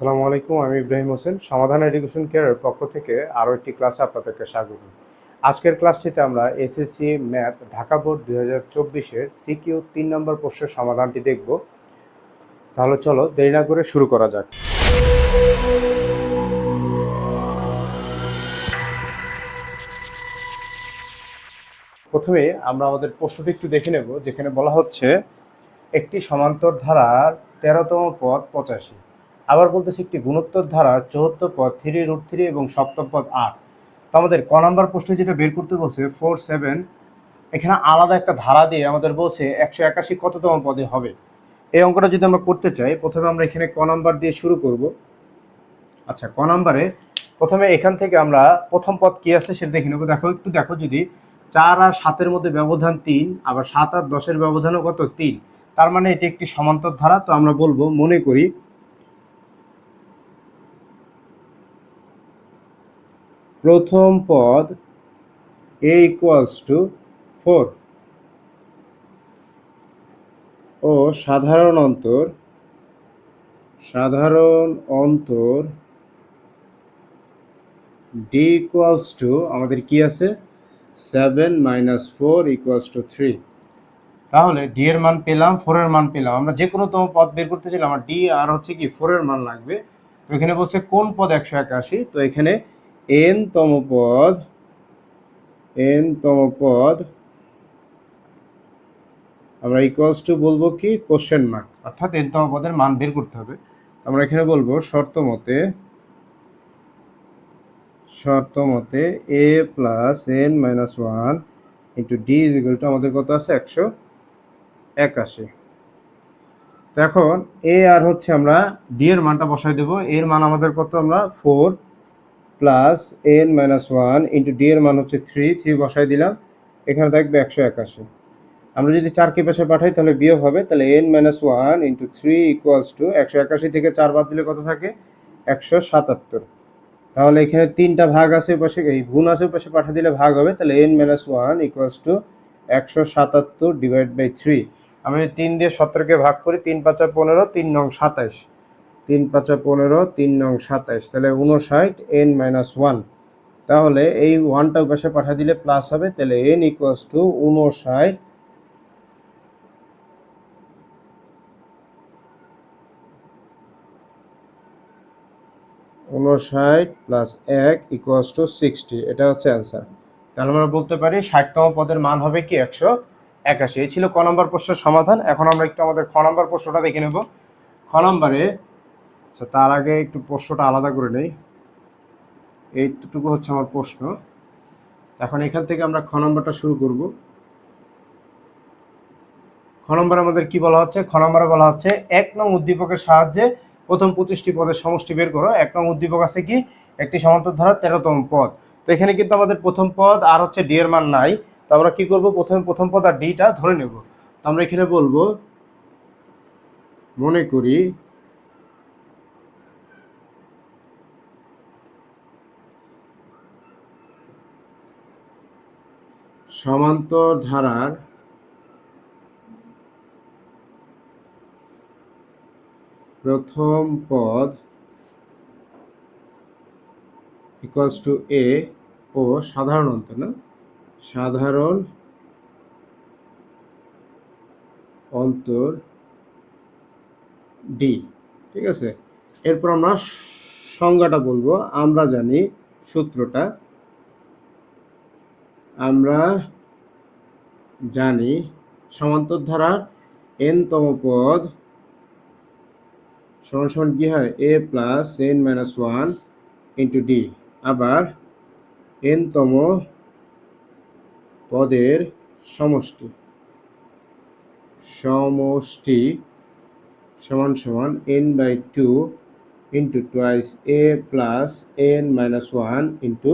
আসসালামু আলাইকুম, আমি ইব্রাহিম হোসেন, সমাধান এডুকেশন কেয়ারের পক্ষ থেকে আরও একটি ক্লাসে আপনাদেরকে স্বাগত। আজকের ক্লাসটিতে আমরা এসএসসি ম্যাথ ঢাকা বোর্ড দুই হাজার চব্বিশের সিকিউ তিন নম্বর প্রশ্নের সমাধানটি দেখব। তাহলে চলো দেরি না করে শুরু করা যাক। প্রথমে আমরা আমাদের প্রশ্নটি একটু দেখে নেব, যেখানে বলা হচ্ছে, একটি সমান্তর ধারার তেরোতম পদ পঁচাশি। আবার বলতেছি একটি গুণোত্তর ধারা চৌহত্তর পদ থ্রি রুট থ্রি এবং সপ্তম পদ, আট। তো আমাদের ক নাম্বার প্রশ্নে যেটা বের করতে বলছে ফোর সেভেন এখানে আলাদা একটা ধারা দিয়ে আমাদের বলছে একশো একাশি কততম পদে হবে। এই অঙ্কটা যদি আমরা করতে চাই, প্রথমে আমরা এখানে ক নাম্বার দিয়ে শুরু করব। আচ্ছা ক নাম্বারে প্রথমে এখান থেকে আমরা প্রথম পদ কি আছে সেটা দেখে নেব। দেখো, একটু দেখো যদি। চার আর সাতের মধ্যে ব্যবধান তিন, আবার সাত আর দশের ব্যবধানও কত? তিন। তার মানে এটি একটি সমান্তর ধারা, তো আমরা বলব মনে করি প্রথম পদ এ ইকুয়ালস টু ফোর ও সাধারণ অন্তর সাধারণ অন্তর ডি ইকুয়ালস টু আমাদের কি আছে? Seven minus four equals to three তাহলে ডি এর মান পেলাম ফোরের মান পেলাম। আমরা যে কোনো তম পদ বের করতে চাইলাম আমার ডি আর হচ্ছে কি ফোরের মান লাগবে। তো এখানে বলছে কোন পদ একশো একাশি? তো এখানে এন তম পদ, এন তম পদ, আমরা ইকুয়ালস টু বলব কি? কোশ্চেন মার্ক অর্থাৎ এন তম পদের মান বের করতে হবে। আমরা এখানে বলব শর্ত মতে শর্ত মতে a plus n minus one into d is equal to আমাদের কত আছে? একশো একাশি। তো এখন এ আর হচ্ছে আমরা ডি এর মানটা বসাই দেবো। এর মান আমাদের কত? আমরা four plus n minus one into d এর মান হচ্ছে থ্রি থ্রি বসাই দিলাম। এখানে থাকবে একশো একাশি। আমরা যদি চারকে পাশে পাঠাই, তাহলে বিয়োগ হবে। তাহলে n minus one into three equals to একশো একাশি থেকে চার বাদ দিলে কত থাকে? একশো সাতাত্তর। তাহলে এখানে তিনটা ভাগ আছে পাশে এই গুণ আছে পাশে পাঠিয়ে দিলে ভাগ হবে। তাহলে n minus one equals to একশো সাতাত্তর ডিভাইড বাই থ্রি আমরা যদি তিন দিয়ে সতেরোকে ভাগ করি, তিন পাঁচা পনেরো, তিন নং সাতাইশ। তিন পাঁচা পনেরো, তিন নং সাতাইশ। তাহলে উনষাট এন মাইনাস ওয়ান তাহলে এই ওয়ানটা পাশে পাঠিয়ে দিলে প্লাস হবে, তাহলে এন ইকুয়ালস টু উনষাট উনষাট প্লাস এক ইকুয়ালস টু সিক্সটি এটা হচ্ছে অ্যান্সার তাহলে আমরা বলতে পারি ষাটতম পদের মান হবে কি একশো একাশি। এই ছিল ক নম্বর প্রশ্নের সমাধান। এখন আমরা একটু আমাদের খ নম্বর প্রশ্নটা দেখে নেব। খ নম্বরে আচ্ছা তার আগে একটু প্রশ্নটা আলাদা করে নেই। এইটুকু হচ্ছে আমার প্রশ্ন। এখন এখান থেকে আমরা খ নম্বরটা শুরু করব। খ নম্বরে আমাদের কি বলা হচ্ছে? খ নম্বরে বলা হচ্ছে, এক নং উদ্দীপকের সাহায্যে প্রথম পঁচিশটি পদের সমষ্টি বের করো। এক নং উদ্দীপক আছে কি? একটি সমান্তর ধারা তেরোতম পদ। তো এখানে কিন্তু আমাদের প্রথম পদ আর হচ্ছে ডি এর মান নাই। তো আমরা কি করব? প্রথমে, প্রথম পদ আর ডিটা ধরে নেব। তো আমরা এখানে বলব, মনে করি সমান্তর ধারার প্রথম পদ ইকুয়ালস টু এ ও সাধারণ অন্তর, না? সাধারণ অন্তর ডি ঠিক আছে? এরপর আমরা সংজ্ঞাটা বলব, আমরা জানি সূত্রটা। আমরা জানি সমান্তর ধারা এনতম পদ সমান সমান কি হয়? A plus n minus one into d আবার এনতম পদের সমষ্টি। সমষ্টি সমান সমান n by two into twice a plus n minus one into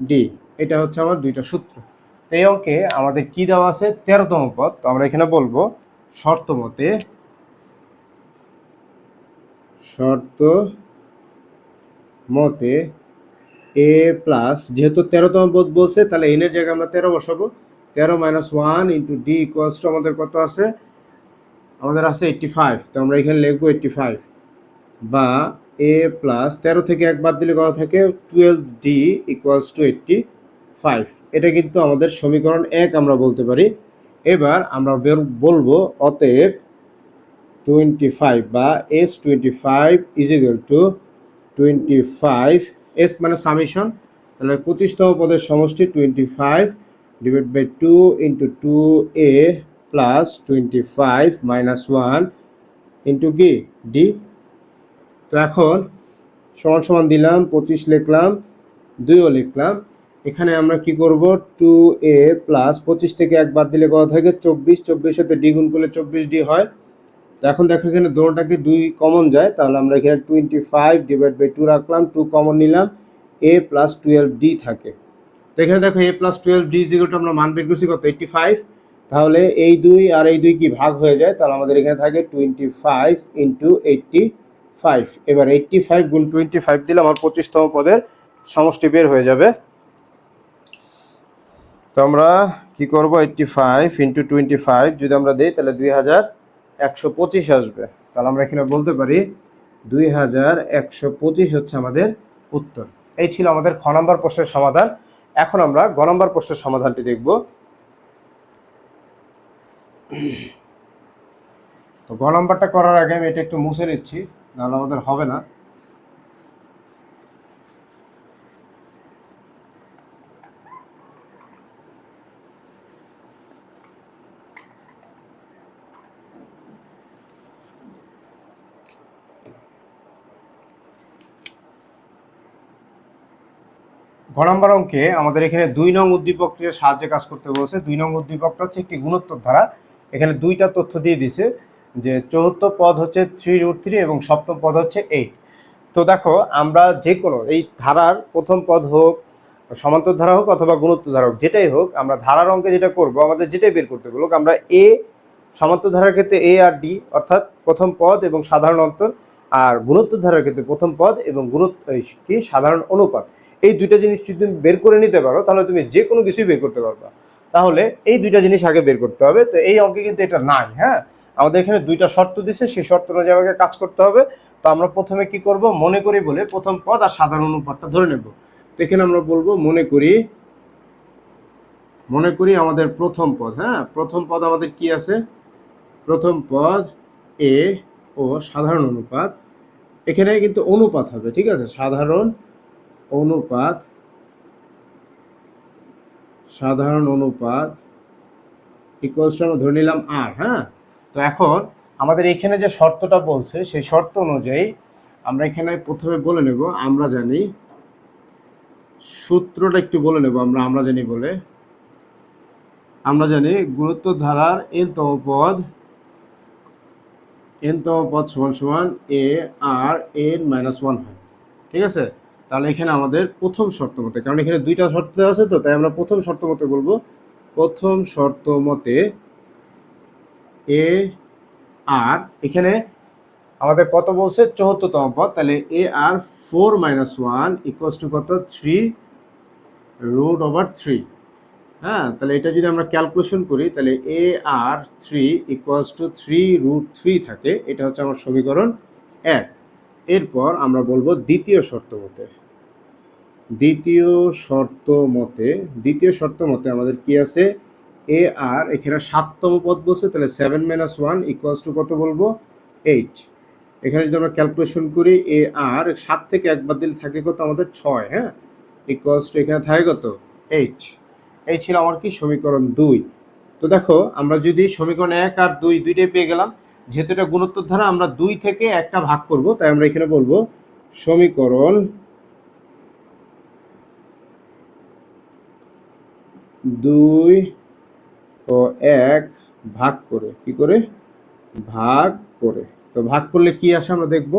d এটা হচ্ছে আমার দুইটা সূত্র। তো এই অঙ্কে আমাদের কি দেওয়া আছে? তেরোতম পদ। তো আমরা এখানে বলব, শর্ত মতে শর্ত মতে এ প্লাস যেহেতু তেরোতম পদ বলছে, তাহলে এনের জায়গায় আমরা তেরো বসাবো। তেরো minus one into d equals to আমাদের কত আছে? আমাদের আছে এইট্টি ফাইভ তো আমরা এখানে লিখব এইট্টি ফাইভ বা এ প্লাস তেরো থেকে এক বাদ দিলে কত থাকে? Twelve d equals to eighty five এটা কিন্তু আমাদের সমীকরণ এক আমরা বলতে পারি। এবার আমরা বলব অতএব টোয়েন্টি ফাইভ বা S twenty five is equal to twenty five S মানে সামিশন তাহলে পঁচিশতম পদের সমষ্টি twenty five divide by two into two a plus twenty five minus one into কি? ডি তো এখন সমান সমান দিলাম, পঁচিশ লিখলাম, দুইও লিখলাম। এখানে আমরা কি করব? টু এ প্লাস পঁচিশ থেকে এক বাদ দিলে কত থাকে? চব্বিশ। চব্বিশ সাথে ডি গুণ করলে চব্বিশ ডি হয়। তো এখন দেখো এখানে দোনোটাকে দুই কমন যায়? তাহলে আমরা এখানে twenty five divide by two রাখলাম টু কমন নিলাম। এ প্লাস টুয়েলভ ডি থাকে। তো এখানে দেখো এ প্লাস টুয়েলভ ডি জিরোটা আমরা মান বের করছি কত? এইটটি ফাইভ তাহলে এই দুই আর এই দুই কি ভাগ হয়ে যায়? তাহলে আমাদের এখানে থাকে twenty five into eighty five এবার এইটটি ফাইভ গুণ টোয়েন্টি ফাইভ দিলে আমার পঁচিশতম পদের সমষ্টি বের হয়ে যাবে। তো আমরা কি করব? Eighty five into twenty five যদি আমরা দিই, তাহলে দুই হাজার একশো পঁচিশ আসবে। তাহলে আমরা এখানে বলতে পারি দুই হাজার একশো পঁচিশ হচ্ছে আমাদের উত্তর। এই ছিল আমাদের খ নম্বর প্রশ্নের সমাধান। এখন আমরা গ নম্বর প্রশ্নের সমাধানটি দেখব। তো গ নম্বরটা করার আগে আমি এটা একটু মুছে নিচ্ছি, নাহলে আমাদের হবে না। ঘ অঙ্কে আমাদের এখানে দুই নং উদ্দীপকের সাহায্যে কাজ করতে বলছে। দুই নং উদ্দীপকটা হচ্ছে একটি গুণোত্তর ধারা। এখানে দুইটা তথ্য দিয়ে দিছে যে চতুর্থ পদ হচ্ছে থ্রি রুট থ্রি এবং সপ্তম পদ হচ্ছে এইট তো দেখো, আমরা যে কোনো এই ধারার প্রথম পদ হোক, সমান্তর ধারা হোক অথবা গুণোত্তর ধারা হোক, যেটাই হোক, আমরা ধারার অঙ্কে যেটা করব, আমাদের যেটাই বের করতে বলুক, আমরা এ, সমান্তর ধারার ক্ষেত্রে এ আর ডি, অর্থাৎ প্রথম পদ এবং সাধারণ অন্তর, আর গুণোত্তর ধারার ক্ষেত্রে প্রথম পদ এবং গুণোত্ত এই কি? সাধারণ অনুপাত। এই দুইটা জিনিস যদি তুমি বের করে নিতে পারো, তাহলে তুমি যে কোনো কিছুই বের করতে পারবা। তাহলে এই দুইটা জিনিস আগে বের করতে হবে। তো এই অঙ্কে কিন্তু এটা নাই হ্যাঁ? আমাদের এখানে দুইটা শর্ত দিছে, সেই শর্ত অনুযায়ী আমাকে কাজ করতে হবে। তো আমরা প্রথমে কি করব? মনে করি বলে প্রথম পদ আর সাধারণ অনুপাতটা ধরে নেব। তো এখানে আমরা বলব মনে করি মনে করি আমাদের প্রথম পদ হ্যাঁ? প্রথম পদ আমাদের কি আছে? প্রথম পদ এ ও সাধারণ অনুপাত। এখানে কিন্তু অনুপাত হবে, ঠিক আছে? সাধারণ অনুপাত, সাধারণ অনুপাত ইকুয়ালস টু আমরা ধরে নিলাম আর হ্যাঁ? তো এখন আমাদের এখানে যে শর্তটা বলছে, সেই শর্ত অনুযায়ী আমরা এখানে প্রথমে বলে নেব, আমরা জানি সূত্রটা একটু বলে নেব, আমরা আমরা জানি বলে। আমরা জানি গুরুত্ব ধারার এন তম পদ এন তম পদ সমান সমান a R n minus one হয়। ঠিক আছে? তাহলে এখানে আমাদের প্রথম শর্ত মতে, কারণ এখানে দুইটা শর্ত আছে তো, তাই আমরা প্রথম শর্ত মতে বলব। প্রথম শর্ত মতে এ আর এখানে আমাদের কত বলছে? চৌহত্তরতম পদ। তাহলে a r four minus one equals to কত? থ্রি রুট ওভার থ্রি হ্যাঁ তাহলে এটা যদি আমরা ক্যালকুলেশন করি, তাহলে a r three equals to three root three থাকে। এটা হচ্ছে আমার সমীকরণ এক। এরপর আমরা বলব দ্বিতীয় শর্ত মতে। দ্বিতীয় শর্ত মতে, দ্বিতীয় শর্ত মতে আমাদের কি আছে? এ আর এখানে সাততম পদ বলছে, তাহলে seven minus one equals to কত বলব? এইট এখানে যদি আমরা ক্যালকুলেশন করি এ আর সাত থেকে একবার দিলে থাকে কত? আমাদের ছয় হ্যাঁ? ইকুয়ালস টু এখানে থাকে কত? এইট এই ছিল আমার কি? সমীকরণ দুই। তো দেখো, আমরা যদি সমীকরণ এক আর দুই, দুইটাই পেয়ে গেলাম যেহেতু এটা গুণোত্তর ধারা, আমরা দুই থেকে একটা ভাগ করব, তাই আমরা এখানে বলব সমীকরণ দুই ও এক ভাগ করে, কি করে? ভাগ করে। তো ভাগ করলে কি আসে আমরা দেখব?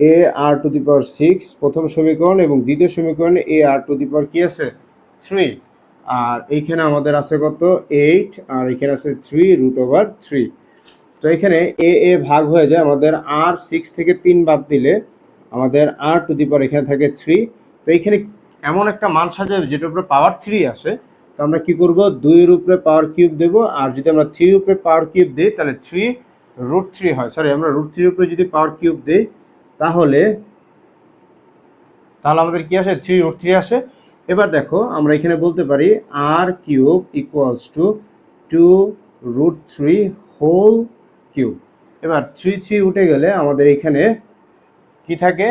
এ r two the power six, প্রথম সমীকরণ এবং দ্বিতীয় সমীকরণে এ আর টু দি পাওয়ার কি আছে? থ্রি। আর এইখানে আমাদের আছে কত? এইট। আর এখানে আছে থ্রি, রুট ওভার থ্রি। তো এখানে এ এ ভাগ হয়ে যায় আমাদের আর সিক্স থেকে তিন বাদ দিলে আমাদের আর টু দি পাওয়ার এখানে থাকে থ্রি তো এইখানে এমন একটা মান সাজাবে যেটার উপরে পাওয়ার থ্রি আসে। তো আমরা কি করব? দুইয়ের উপরে পাওয়ার কিউব দেব। আর যদি আমরা থ্রির উপরে পাওয়ার কিউব দিই, তাহলে থ্রি রুট থ্রি হয়। সরি আমরা রুট থ্রির উপরে যদি পাওয়ার কিউব দিই, তাহলে তাহলে আমাদের কি আসে? থ্রি রুট থ্রি আসে। এবার দেখো, আমরা এখানে বলতে পারি r cube equals to two root three whole cube. এবার থ্রি থ্রি উঠে গেলে আমাদের এখানে কি থাকে?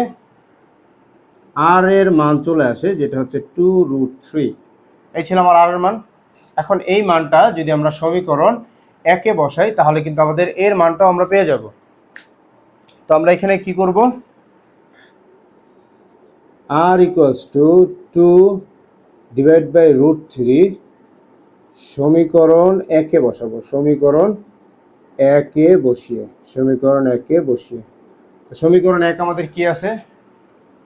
আর এর মান চলে আসে, যেটা হচ্ছে টু রুট থ্রি এই ছিল আমার আর এর মান। এখন এই মানটা যদি আমরা সমীকরণ একে বসাই, তাহলে কিন্তু আমাদের এর মানটাও আমরা পেয়ে যাব। তো আমরা এখানে কি করব? R equals to two divide by root three সমীকরণ একে বসাবো। সমীকরণ একে বসিয়ে, সমীকরণ একে বসিয়ে। তো সমীকরণ এক আমাদের কি আছে?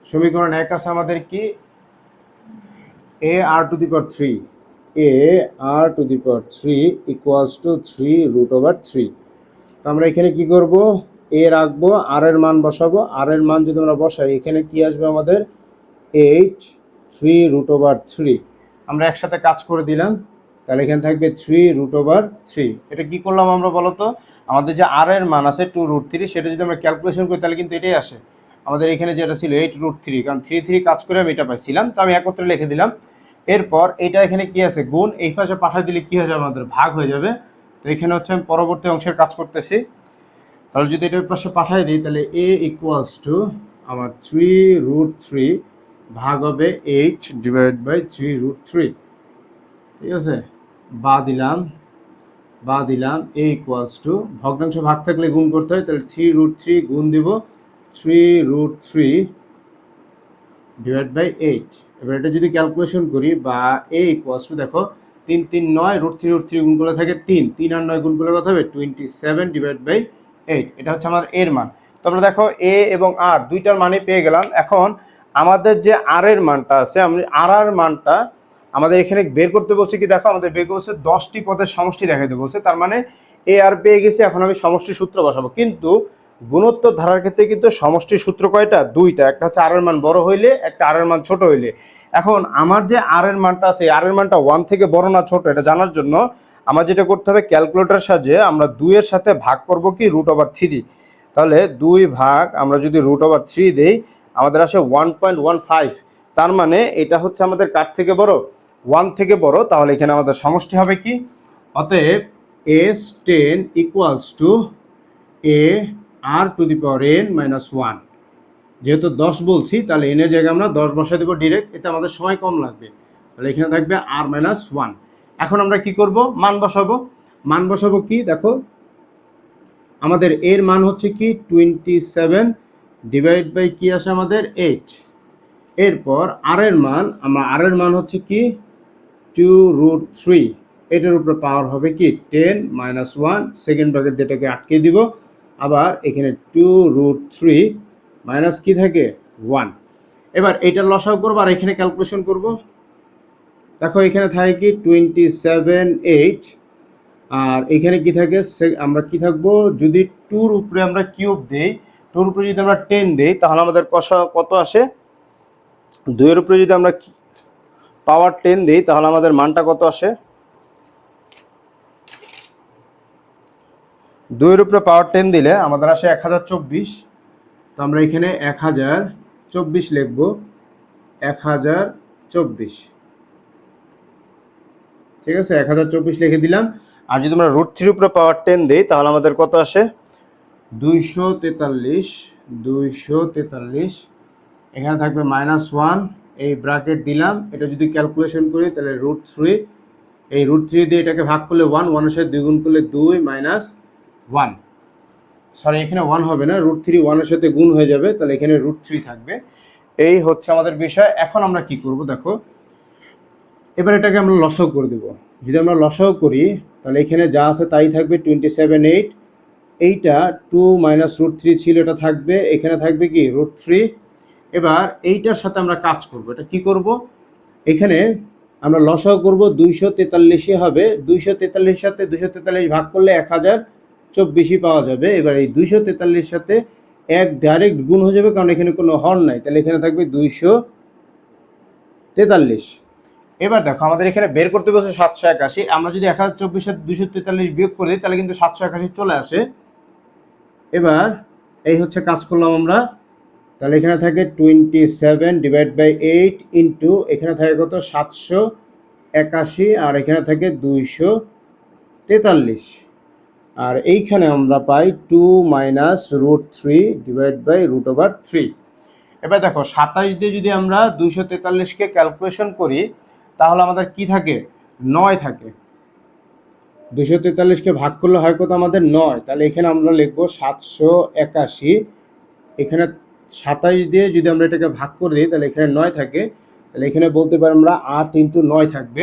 সমীকরণ এক আছে আমাদের কি? A r to the power three. A r to the power three equals to three root over three তো আমরা এখানে কি করব? এ রাখব, আর এর মান বসাবো। আর এর মান যদি আমরা বসাই, এখানে কি আসবে আমাদের? Eight three root over three আমরা একসাথে কাজ করে দিলাম। তাহলে এখানে থাকবে থ্রি রুট ওভার থ্রি এটা কী করলাম আমরা বলো তো আমাদের যে আর এর মান আছে টু রুট থ্রি সেটা যদি আমরা ক্যালকুলেশন করি, তাহলে কিন্তু এটাই আসে। আমাদের এখানে যেটা ছিল এইট রুট থ্রি কারণ থ্রি থ্রি কাজ করে আমি এটা পাইছিলাম, তো আমি একত্রে লিখে দিলাম। এরপর এটা এখানে কি আছে? গুণ, এই পাশে পাঠিয়ে দিলে কী হয়ে যাবে? আমাদের ভাগ হয়ে যাবে। তো এখানে হচ্ছে আমি পরবর্তী অংশের কাজ করতেছি। তাহলে যদি এটার পাশে পাঠিয়ে দিই, তাহলে এ ইকুয়ালস টু আমার থ্রি রুট থ্রি ভাগ হবে eight divide by three root three ঠিক আছে? বা দিলাম বা দিলাম এ ইকুয়ালস টু ভগ্নাংশ ভাগ থাকলে গুণ করতে হয়, তাহলে থ্রি রুট থ্রি গুণ দিব three root three divide by eight এবার এটা যদি ক্যালকুলেশন করি, বা এ ইকুয়ালস টু দেখো, তিন তিন, নয় রুট থ্রি রুট থ্রি গুণ করলে থাকে তিন। তিন আর নয় গুণ করলে কত হবে? Twenty seven divide by eight এটা হচ্ছে আমার এর মান। তো আমরা দেখো এ এবং আর দুইটার মানে পেয়ে গেলাম। এখন আমাদের যে আর এর মানটা আছে আমি আর আর মানটা আমাদের এখানে বের করতে বলছে কি, দেখো আমাদের বের করছে দশটি পদের সমষ্টি দেখাইতে বলছে, তার মানে এ আর পেয়ে গেছি, এখন আমি সমষ্টি সূত্র বসাবো। কিন্তু গুণোত্তর ধারার ক্ষেত্রে কিন্তু সমষ্টির সূত্র কয়টা? দুইটা। একটা হচ্ছে আর এর মান বড় হইলে, একটা আর এর মান ছোট হইলে। এখন আমার যে আর এর মানটা আছে আর এর মানটা ওয়ান থেকে বড় না ছোট, এটা জানার জন্য আমার যেটা করতে হবে ক্যালকুলেটরের সাহায্যে আমরা দুইয়ের সাথে ভাগ করব কি রুট ওভার থ্রি তাহলে দুই ভাগ আমরা যদি রুট ওভার থ্রি দেই, আমাদের আসে ওয়ান পয়েন্ট ওয়ান ফাইভ তার মানে এটা হচ্ছে আমাদের কার থেকে বড়? ওয়ান থেকে বড়, তাহলে এখানে আমাদের সমষ্টি হবে কি? অতএব S ten equals to a r to the power n minus one যেহেতু দশ বলছি, তাহলে এনের জায়গায় আমরা দশ বসাই দেবো ডিরেক্ট এতে আমাদের সময় কম লাগবে। তাহলে এখানে থাকবে আর মাইনাস ওয়ান এখন আমরা কি করব? মান বসাবো। মান বসাবো কি? দেখো, আমাদের এর মান হচ্ছে কি? টোয়েন্টি সেভেন ডিভাইড বাই কি আসে আমাদের? এইট এরপর আর এর মান, আমরা আর এর মান হচ্ছে কি? টু রুট থ্রি এটার উপরে পাওয়ার হবে কি? Ten minus one second bracket যেটাকে আটকে দিব, আবার এখানে টু রুট থ্রি মাইনাস কি থাকে? ওয়ান এবার এটা লসাও করব আর এখানে ক্যালকুলেশন করব। দেখো এখানে থাকে কি? টোয়েন্টি সেভেন এইট আর এখানে কি থাকে? সে- আমরা কি থাকব? যদি টুর উপরে আমরা কিউব দেই টুর উপরে যদি আমরা টেন দেই, তাহলে আমাদের কষা কত আসে? দুইয়ের উপরে যদি আমরা পাওয়ার টেন দিই, তাহলে আমাদের মানটা কত আসে? দুইয়ের উপরে পাওয়ার টেন দিলে আমাদের আসে এক হাজার চব্বিশ। তো আমরা এখানে এক হাজার চব্বিশ লিখব, এক হাজার চব্বিশ। ঠিক আছে, এক হাজার চব্বিশ লিখে দিলাম। আর যদি আমরা রুট থ্রির উপরে পাওয়ার টেন দিই, তাহলে আমাদের কত আসে? দুইশো তেতাল্লিশ দুইশো তেতাল্লিশ। এখানে থাকবে মাইনাস ওয়ান। এই ব্র্যাকেট দিলাম। এটা যদি ক্যালকুলেশন করি, তাহলে রুট থ্রি এই রুট থ্রি দিয়ে এটাকে ভাগ করলে ওয়ান ওয়ানের সাথে দুই গুণ করলে দুই মাইনাস ওয়ান সরি এখানে ওয়ান হবে না রুট থ্রি ওয়ানের সাথে গুণ হয়ে যাবে, তাহলে এখানে রুট থ্রি থাকবে। এই হচ্ছে আমাদের বিষয়। এখন আমরা কি করব, দেখো। এবার এটাকে আমরা লসও করে দেব। যদি আমরা লসাও করি, তাহলে এখানে যা আছে তাই থাকবে টোয়েন্টি সেভেন এইট এইটা টু মাইনাস রুট থ্রি ছিল, এটা থাকবে। এখানে থাকবে কি? রুট থ্রি এবার এইটার সাথে আমরা কাজ করব। এটা কি করব? এখানে আমরা লসাও করব দুইশো তেতাল্লিশে হবে। দুইশো তেতাল্লিশ সাথে দুইশো তেতাল্লিশ ভাগ করলে এক হাজার চব্বিশই পাওয়া যাবে। এবার এই দুইশো তেতাল্লিশ সাথে এক ডাইরেক্ট গুণ হয়ে যাবে, কারণ এখানে কোনো হর্ন নাই। তাহলে এখানে থাকবে দুইশো তেতাল্লিশ। এবার দেখো, আমাদের এখানে বের করতে বসে সাতশো একাশি। আমরা যদি এক হাজার চব্বিশ সাথে দুশো তেতাল্লিশ বিয়োগ করে দিই তাহলে কিন্তু সাতশো একাশি চলে আসে। এবার এই হচ্ছে কাজ করলাম আমরা। তাহলে এখানে থাকে twenty seven divide by eight into এখানে থাকে কত? সাতশো একাশি, আর এখানে থাকে দুইশো তেতাল্লিশ। আর এইখানে আমরা পাই two minus root three divide by root over three এবার দেখো, সাতাইশ দিয়ে যদি আমরা দুইশো তেতাল্লিশকে ক্যালকুলেশন করি, তাহলে আমাদের কি থাকে? নয় থাকে। দুশো তেতাল্লিশকে ভাগ করলে হয় কত? আমাদের নয়। তাহলে এখানে আমরা লিখব সাতশো একাশি। এখানে সাতাইশ দিয়ে যদি আমরা এটাকে ভাগ করে দিই, তাহলে এখানে নয় থাকে। তাহলে এখানে বলতে পারি আমরা আট ইন্টু নয় থাকবে।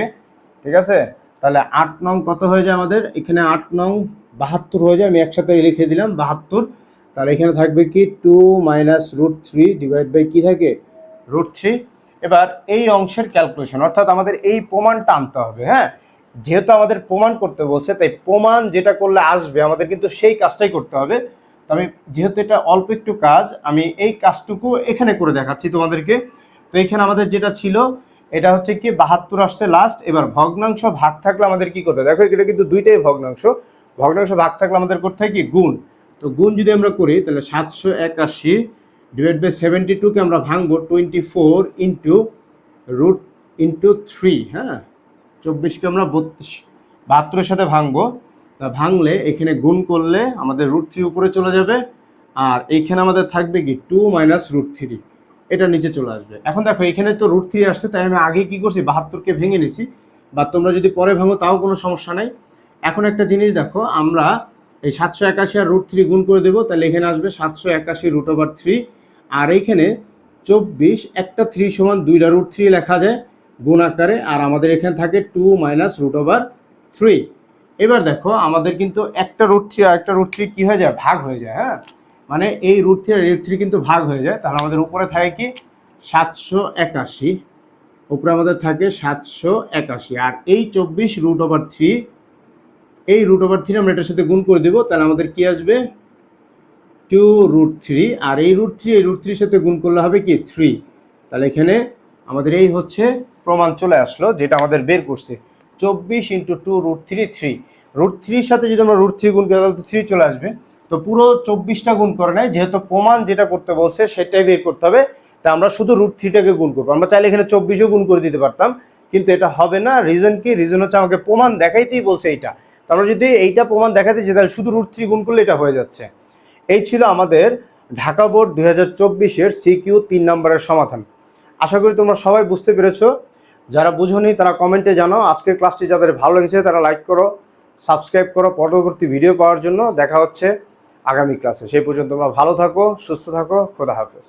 ঠিক আছে? তাহলে আট নং কত হয়ে যায় আমাদের? এখানে আট নং বাহাত্তর হয়ে যায়। আমি একসাথে লিখে দিলাম বাহাত্তর। তাহলে এখানে থাকবে কি? Two minus root three divide by কী থাকে? Root three. এবার এই অংশের ক্যালকুলেশন, অর্থাৎ আমাদের এই প্রমাণটা আনতে হবে হ্যাঁ? যেহেতু আমাদের প্রমাণ করতে বলছে, তাই প্রমাণ যেটা করলে আসবে, আমাদের কিন্তু সেই কাজটাই করতে হবে। তবে যেহেতু এটা অল্প একটু কাজ, আমি এই কাজটুকু এখানে করে দেখাচ্ছি তোমাদেরকে। তো এখানে আমাদের যেটা ছিল, এটা হচ্ছে কি বাহাত্তর আসছে লাস্ট এবার ভগ্নাংশ ভাগ থাকলে আমাদের কি করতে দেখো এটা কিন্তু দুইটাই ভগ্নাংশ। ভগ্নাংশ ভাগ থাকলে আমাদের করতে হয় কি? গুণ। তো গুণ যদি আমরা করি, তাহলে সাতশো একাশি ডিভাইড বাই সেভেন্টি টুকে আমরা ভাঙবো twenty four into root into three হ্যাঁ? চব্বিশকে আমরা বত্রিশ, বাহাত্তরের সাথে ভাঙবো। তা ভাঙলে এখানে গুণ করলে আমাদের রুট থ্রি উপরে চলে যাবে, আর এইখানে আমাদের থাকবে কি টু মাইনাস রুট থ্রি এটা নিচে চলে আসবে। এখন দেখো, এখানে তো রুট থ্রি আসছে, তাই আমি আগে কি করছি বাহাত্তরকে ভেঙে নিছি, বা তোমরা যদি পরে ভাঙো তাও কোনো সমস্যা নাই। এখন একটা জিনিস দেখো, আমরা এই সাতশো একাশি আর রুট থ্রি গুণ করে দেবো, তাহলে এখানে আসবে সাতশো একাশি রুট ওভার থ্রি আর এইখানে চব্বিশ, একটা থ্রি সমান দুইটা রুট থ্রি লেখা যায়, গুণ আকারে, আর আমাদের এখানে থাকে two minus root over three এবার দেখো, আমাদের কিন্তু একটা রুট থ্রি আর একটা রুট থ্রি কী হয়ে যায়? ভাগ হয়ে যায় হ্যাঁ? মানে এই রুট থ্রি আর রুট থ্রি কিন্তু ভাগ হয়ে যায়। তাহলে আমাদের উপরে থাকে কি? সাতশো একাশি। উপরে আমাদের থাকে সাতশো একাশি। আর এই চব্বিশ রুট ওভার থ্রি এই রুট ওভার থ্রি আমরা এটার সাথে গুণ করে দেবো, তাহলে আমাদের কি আসবে? টু রুট থ্রি আর এই রুট থ্রি এই রুট থ্রির সাথে গুণ করলে হবে কি? থ্রি তাহলে এখানে আমাদের এই হচ্ছে প্রমাণ চলে আসলো, যেটা আমাদের বের করছে। চব্বিশ into two root three three root থ্রির সাথে যদি আমরা রুট থ্রি গুণ করি, তাহলে থ্রি চলে আসবে। তো পুরো চব্বিশটা গুণ করে নেয় যেহেতু প্রমাণ যেটা করতে বলছে, সেটাই বের করতে হবে। তা আমরা শুধু রুট থ্রিটাকে গুণ করব। আমরা চাইলে এখানে চব্বিশও গুণ করে দিতে পারতাম, কিন্তু এটা হবে না। রিজন কি? রিজন হচ্ছে আমাকে প্রমাণ দেখাইতেই বলছে এইটা। তো আমরা যদি এইটা প্রমাণ দেখাতে চাই, তাহলে শুধু রুট থ্রি গুণ করলে এটা হয়ে যাচ্ছে। এই ছিল আমাদের ঢাকা বোর্ড দুই হাজার চব্বিশের সিকিউ তিন নম্বরের সমাধান। আশা করি তোমরা সবাই বুঝতে পেরেছ। যারা বুঝোনি, তারা কমেন্টে জানো আজকের ক্লাসটি যাদের ভালো লেগেছে, তারা লাইক করো, সাবস্ক্রাইব করো। পরবর্তী ভিডিও পাওয়ার জন্য দেখা হচ্ছে আগামী ক্লাসে। সেই পর্যন্ত তোমরা ভালো থাকো, সুস্থ থাকো, খোদা হাফেজ।